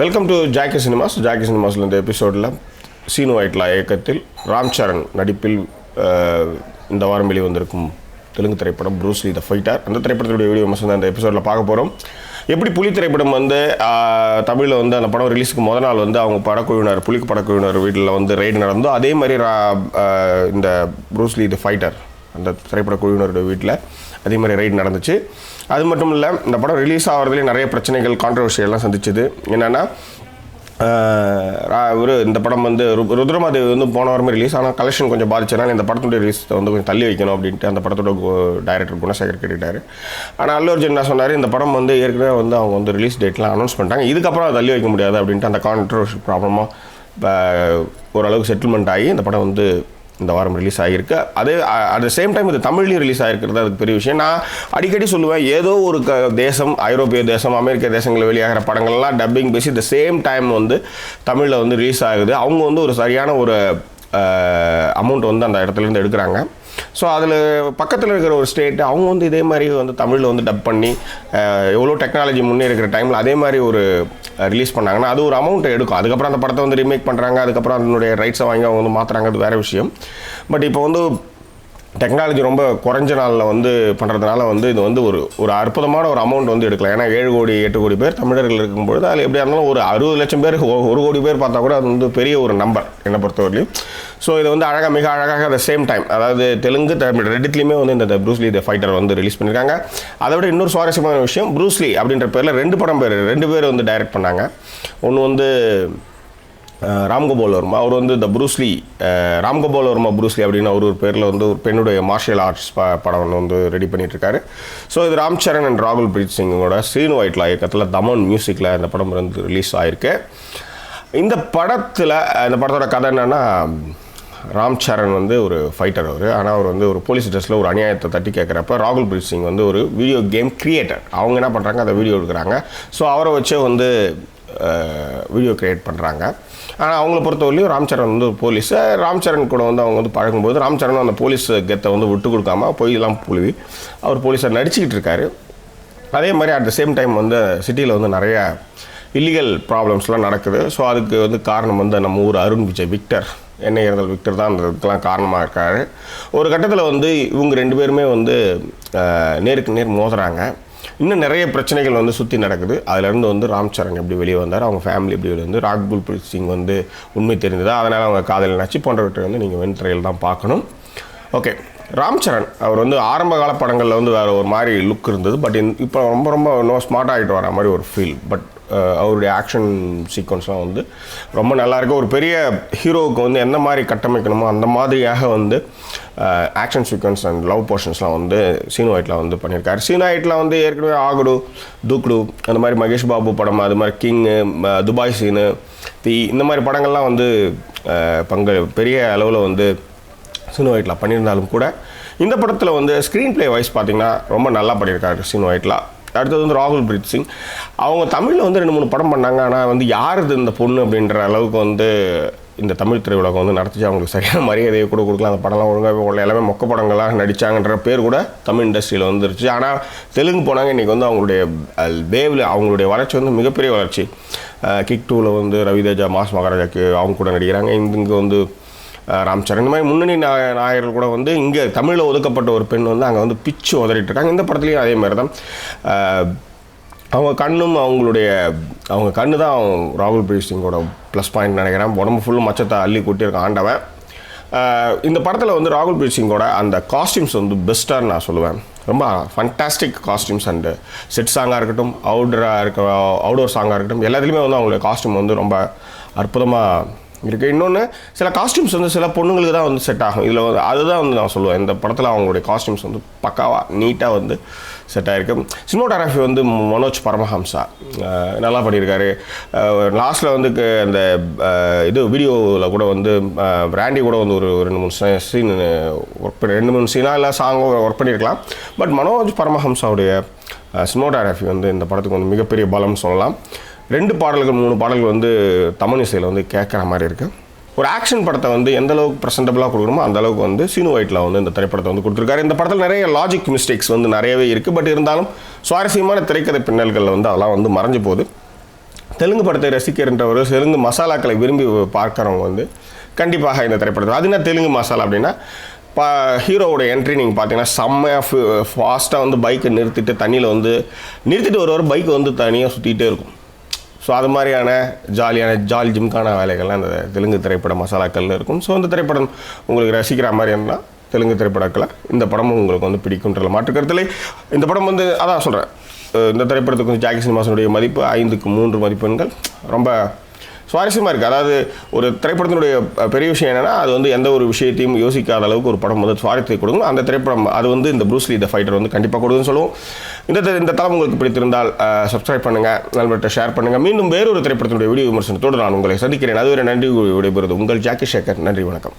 Welcome to Jackie cinemas Jackie சினிமாஸில் இந்த எபிசோடில் சீனு வைட்லா இயக்கத்தில் ராம் சரண் நடிப்பில் இந்த வாரம் வெளிவந்திருக்கும் தெலுங்கு திரைப்படம் ப்ரூஸ்லி த ஃபைட்டர் அந்த திரைப்படத்துடைய வீடியோ விமர்சனம் அந்த எபிசோடில் பார்க்க போகிறோம் எப்படி புலி திரைப்படம் வந்து தமிழில் வந்து அந்த படம் ரிலீஸுக்கு முத நாள் வந்து அவங்க படக்குழுவினர் புலிக்கு படக்குழுவினர் வீட்டில் வந்து ரைடு நடந்தோ அதே மாதிரி ரா- இந்த ப்ரூஸ்லி த ஃபைட்டர் அந்த திரைப்பட குழுவினருடைய வீட்டில் அதே மாதிரி ரைடு நடந்துச்சு. அது மட்டும் இல்லை இந்த படம் ரிலீஸ் ஆகிறதுலேயே நிறைய பிரச்சனைகள் கான்ட்ரவர்சியெல்லாம் சந்திச்சுது. என்னென்னா ஒரு இந்த படம் வந்து ரு- ருத்ரமாதேவி வந்து போன வாரமே ரிலீஸ் ஆனால் கலெக்ஷன் கொஞ்சம் பாதிச்சதுனால இந்த படத்துடைய ரிலீஸ் வந்து கொஞ்சம் தள்ளி வைக்கணும் அப்படின்ட்டு அந்த படத்தோட டைரக்டர் குணசேகர் கேட்டுட்டாரு ஆனால் அல்லு அர்ஜுன் என்ன சொன்னார் இந்த படம் வந்து ஏற்கனவே வந்து அவங்க வந்து ரிலீஸ் டேட்லாம் அனௌன்ஸ் பண்ணிட்டாங்க. இதுக்கப்புறம் அதை தள்ளி வைக்க முடியாது அப்படின்ட்டு அந்த கான்ட்ரவர்ஷியல் ப்ராப்ளமாக ஓரளவுக்கு செட்டில்மெண்ட் ஆகி இந்த படம் வந்து இந்த வாரம் ரிலீஸ் ஆகியிருக்கு. அதே அட் த சேம் டைம் இது தமிழ்லையும் ரிலீஸ் ஆகிருக்கிறது அதுக்கு பெரிய விஷயம். நான் அடிக்கடி சொல்லுவேன் ஏதோ ஒரு க தேசம் ஐரோப்பிய தேசம் அமெரிக்க தேசங்களில் வெளியாகிற படங்கள்லாம் டப்பிங் பேசி த சேம் டைம் வந்து தமிழில் வந்து ரிலீஸ் ஆகுது. அவங்க வந்து ஒரு சரியான ஒரு அமௌண்ட் வந்து அந்த இடத்துலேருந்து எடுக்கிறாங்க. ஸோ அதில் பக்கத்தில் இருக்கிற ஒரு ஸ்டேட் அவங்க வந்து இதே மாதிரி வந்து தமிழில் வந்து டப் பண்ணி எவ்வளோ டெக்னாலஜி முன்னே இருக்கிற டைமில் அதே மாதிரி ஒரு ரிலீஸ் பண்ணாங்கன்னா அது ஒரு அமௌண்ட்டை எடுக்கும். அதுக்கப்புறம் அந்த படத்தை வந்து ரீமேக் பண்ணுறாங்க அதுக்கப்புறம் அதனுடைய ரைட்ஸை வாங்கி அவங்க வந்து மாற்றுறாங்க அது வேறு விஷயம். பட் இப்போ வந்து டெக்னாலஜி ரொம்ப குறைஞ்ச நாளில் வந்து பண்ணுறதுனால வந்து இது வந்து ஒரு ஒரு அற்புதமான ஒரு அமௌண்ட் வந்து எடுக்கலாம். ஏன்னா ஏழு கோடி எட்டு கோடி பேர் தமிழர்கள் இருக்கும்பொழுது அதில் எப்படியா இருந்தாலும் ஒரு அறுபது லட்சம் பேர் ஒரு கோடி பேர் பார்த்தா கூட அது வந்து பெரிய ஒரு நம்பர் என்னை பொறுத்தவரையிலையும் ஸோ இது வந்து அழகாக மிக அழகாக அட் சேம் டைம் அதாவது தெலுங்கு தமிழ் ரெண்டுத்துலேயுமே வந்து இந்த ப்ரூஸ்லி த ஃபைட்டர் வந்து ரிலீஸ் பண்ணியிருக்காங்க அதை விட இன்னொரு சுவாரஸ்யமான விஷயம் ப்ரூஸ்லி அப்படின்ற பேரில் ரெண்டு படம் பேர் ரெண்டு பேர் வந்து டைரக்ட் பண்ணாங்க. ஒன்று வந்து ராம்கோபால் வர்மா. அவர் வந்து இந்த ப்ரூஸ்லி ராம்கோபால் வர்மா ப்ரூஸ்லி அப்படின்னு அவர் ஒரு பேரில் வந்து ஒரு பெண்ணுடைய மார்ஷியல் ஆர்ட்ஸ் ப படம் ஒன்று வந்து ரெடி பண்ணிட்டு ஸோ இது ராம் சரண் அண்ட் ராகுல் பிரீத் சிங்கோட சீனு ஒயிட்லா இயக்கத்தில் தமன் மியூசிக்கில் இந்த படம் வந்து ரிலீஸ் ஆயிருக்கு. இந்த படத்தில் இந்த படத்தோட கதை என்னென்னா ராம் சரண் வந்து ஒரு ஃபைட்டர் அவர். ஆனால் அவர் வந்து ஒரு போலீஸ் ட்ரெஸ்ஸில் ஒரு அநியாயத்தை தட்டி கேட்குறப்ப ராகுல் பிரீத் சிங் வந்து ஒரு வீடியோ கேம் கிரியேட்டர் அவங்க என்ன பண்ணுறாங்க அதை வீடியோ எடுக்கிறாங்க. ஸோ அவரை வச்சே வந்து வீடியோ கிரியேட் பண்ணுறாங்க ஆனால் அவங்கள பொறுத்தவரையிலும் ராம்சரண் வந்து ஒரு போலீஸ் ராம்சரண் கூட வந்து அவங்க வந்து பழகும்போது ராம்சரண் அந்த போலீஸ் கெத்தை வந்து விட்டு கொடுக்காம பொய்யெல்லாம் புழுவி அவர் போலீஸாக நடிச்சுக்கிட்டு இருக்காரு. அதே மாதிரி அட் த சேம் டைம் வந்து சிட்டியில் வந்து நிறைய இல்லீகல் ப்ராப்ளம்ஸ்லாம் நடக்குது. ஸோ அதுக்கு வந்து காரணம் வந்து நம்ம ஊர் அருண் விஜய் விக்டர். என்னை இருந்தால் விக்டர் தான். காரணமாக இருக்கார். ஒரு கட்டத்தில் வந்து இவங்க ரெண்டு பேருமே வந்து நேருக்கு நேர் மோதுறாங்க. இன்னும் நிறைய பிரச்சனைகள் வந்து சுற்றி நடக்குது. அதுலேருந்து வந்து ராம் சரண் எப்படி வெளியே வந்தார் அவங்க ஃபேமிலி எப்படி வெளியே வந்து ராக்புல் பிரீத் சிங் வந்து உண்மை தெரிந்ததா? அதனால் அவங்க காதல் நச்சு போன்றவற்றை வந்து நீங்கள் வெண்திரையில் தான் பார்க்கணும். ஓகே. ராம் சரண் அவர் வந்து ஆரம்ப கால படங்களில் வந்து வேறு ஒரு மாதிரி லுக் இருந்தது. பட் இப்போ ரொம்ப ரொம்ப இன்னும் ஸ்மார்ட் ஆகிட்டு வர மாதிரி ஒரு ஃபீல் பட் அவருடைய ஆக்ஷன் சீக்வன்ஸ்லாம் வந்து ரொம்ப நல்லா இருக்கு. ஒரு பெரிய ஹீரோவுக்கு வந்து எந்த மாதிரி கட்டமைக்கணுமோ அந்த மாதிரியாக வந்து ஆக்ஷன் சீக்வன்ஸ் அண்ட் லவ் போர்ஷன்ஸ்லாம் வந்து சீனு ஒயிட்டில் வந்து பண்ணியிருக்காரு. சீனு ஒயிட்டில் வந்து ஏற்கனவே ஆகுடு தூக்குடு அந்த மாதிரி மகேஷ் பாபு படம் அது மாதிரி கிங்கு துபாய் சீனு தி இந்த மாதிரி படங்கள்லாம் வந்து பங்கு பெரிய அளவில் வந்து சீனு ஒயிட்லா பண்ணியிருந்தாலும் கூட இந்த படத்தில் வந்து ஸ்க்ரீன் ப்ளே வைஸ் பார்த்தீங்கன்னா ரொம்ப நல்லா பண்ணியிருக்காரு சீனு ஒயிட்லா அடுத்தது வந்து ராகுல் பிரீத் சிங். அவங்க தமிழில் வந்து ரெண்டு மூணு படம் பண்ணாங்க. ஆனால் வந்து யார் இது இந்த பொண்ணு அப்படின்ற அளவுக்கு வந்து இந்த தமிழ் திரையுலகம் வந்து நடத்திச்சு. அவங்களுக்கு சரியான மரியாதையை கூட கொடுக்கல. அந்த படம்லாம் ஒழுங்காக உள்ள எல்லாமே மொக்க படங்களாக நடித்தாங்கன்ற பேர் கூட தமிழ் இண்டஸ்ட்ரியில் வந்துருச்சு. ஆனால் தெலுங்கு போனாங்க. இன்றைக்கி வந்து அவங்களுடைய வேவில் அவங்களுடைய வளர்ச்சி வந்து மிகப்பெரிய வளர்ச்சி. கிக் டூவில் வந்து ரவிதேஜா மாஸ் மகாராஜாக்கு அவங்க கூட நடிக்கிறாங்க. இங்கே வந்து அஹ் ராம் சரண். இந்த மாதிரி முன்னணி நாயகர்கள் கூட வந்து இங்கே தமிழில் ஒதுக்கப்பட்ட ஒரு பெண் வந்து அங்கே வந்து பிச்சு உதறிட்டு இருக்காங்க. இந்த படத்துலையும் அதே மாதிரி தான். அவங்க கண்ணும் அவங்களுடைய அவங்க கண்ணு தான் ராகுல் பிரீத் சிங்கோட ப்ளஸ் பாயிண்ட் நினைக்கிறேன். உடம்பு ஃபுல்லும் மச்சத்தை அள்ளி கூட்டியிருக்கான் ஆண்டவன். இந்த படத்தில் வந்து ராகுல் பிரீத் சிங்கோட அந்த காஸ்டியூம்ஸ் வந்து பெஸ்ட்டாக நான் சொல்லுவேன். ரொம்ப ஃபண்டாஸ்டிக் காஸ்டியூம்ஸ் அண்டு செட் சாங்காக இருக்கட்டும் அவுடராக இருக்க அவுடோர் சாங்காக இருக்கட்டும் எல்லாத்துலேயுமே வந்து அவங்களுடைய காஸ்டியூம் வந்து ரொம்ப அற்புதமாக இருக்குது இன்னொன்று சில காஸ்டியூம்ஸ் வந்து சில பொண்ணுங்களுக்கு தான் வந்து செட் ஆகும். இதில் வந்து அதுதான் வந்து நான் சொல்லுவேன். இந்த படத்தில் அவங்களுடைய காஸ்டியூம்ஸ் வந்து பக்காவாக நீட்டாக வந்து செட் ஆகிருக்கு சினிமோட்டோகிராஃபி வந்து மனோஜ் பரமஹம்சா நல்லா பண்ணியிருக்காரு. லாஸ்ட்டில் வந்து அந்த இது வீடியோவில் கூட வந்து பிராண்டி கூட வந்து ஒரு ஒரு ரெண்டு மூணு சீன் ஒர்க் பண்ணி ரெண்டு மூணு சீனாக இல்லை சாங்கோ ஒர்க் பண்ணியிருக்கலாம். பட் மனோஜ் பரமஹம்சாவுடைய சினிமோட்டோகிராஃபி வந்து இந்த படத்துக்கு வந்து மிகப்பெரிய பலம் சொல்லலாம். ரெண்டு பாடல்கள் மூணு பாடல்கள் வந்து தமிழ் இசையில் வந்து கேட்குற மாதிரி இருக்குது ஒரு ஆக்ஷன் படத்தை வந்து எந்த அளவுக்கு ப்ரெசென்டபுளாக கொடுக்கணுமோ அந்த அளவுக்கு வந்து சீனு ஒயிட்டில் வந்து இந்த திரைப்படத்தை வந்து கொடுத்துருக்காரு. இந்த படத்தில் நிறைய லாஜிக் மிஸ்டேக்ஸ் வந்து நிறையவே இருக்குது பட் இருந்தாலும் சுவாரஸ்யமான திரைக்கதை பின்னல்களில் வந்து அதெல்லாம் வந்து மறைஞ்சு போகுது. தெலுங்கு படத்தை ரசிக்கின்றவர் தெலுங்கு மசாலாக்களை விரும்பி பார்க்குறவங்க வந்து கண்டிப்பாக இந்த திரைப்படத்தை அது என்ன தெலுங்கு மசாலா அப்படின்னா பா ஹீரோவோட என்ட்ரி நீங்கள் பார்த்தீங்கன்னா செம்மையாக ஃபாஸ்ட்டாக வந்து பைக்கை நிறுத்திட்டு தண்ணியில் வந்து நிறுத்திட்டு ஒரு ஒரு பைக் வந்து தனியாக சுற்றிட்டே இருக்கும். ஸோ அது மாதிரியான ஜாலியான ஜாலி ஜிம்கான வேலைகள்லாம் இந்த தெலுங்கு திரைப்பட மசாலாக்கள்ல இருக்கும். ஸோ அந்த திரைப்படம் உங்களுக்கு ரசிக்கிற மாதிரி இருந்தால் தெலுங்கு திரைப்படத்தில் இந்த படமும் உங்களுக்கு வந்து பிடிக்கும்ன்ற மாற்று கருத்தில் இந்த படம் வந்து அதான் சொல்கிறேன் இந்த திரைப்படத்துக்கு வந்து ஜாக்கி சினிமாசனுடைய மதிப்பு ஐந்துக்கு மூன்று மதிப்பெண்கள். ரொம்ப சுவாரஸ்யமாக இருக்குது அதாவது ஒரு திரைப்படத்தினுடைய பெரிய விஷயம் என்னென்னா அது வந்து எந்த ஒரு விஷயத்தையும் யோசிக்காத அளவுக்கு ஒரு படம் வந்து சுவாரஸ்யத்தை கொடுக்கும். அந்த திரைப்படம் அது வந்து இந்த ப்ரூஸ்லி த ஃபைட்டர் வந்து கண்டிப்பாக கொடுக்குன்னு சொல்லுவோம். இந்த இந்த தளம் உங்களுக்கு பிடித்திருந்தால் சப்ஸ்கிரைப் பண்ணுங்கள் நண்பர்கிட்ட ஷேர் பண்ணுங்கள் மீண்டும் வேறொரு திரைப்படத்தினுடைய வீடியோ விமர்சனத்தோடு நான் உங்களை சந்திக்கிறேன். அதுவரை நன்றி விடைபெறுவது உங்கள் ஜாக்கி சேகர். நன்றி வணக்கம்.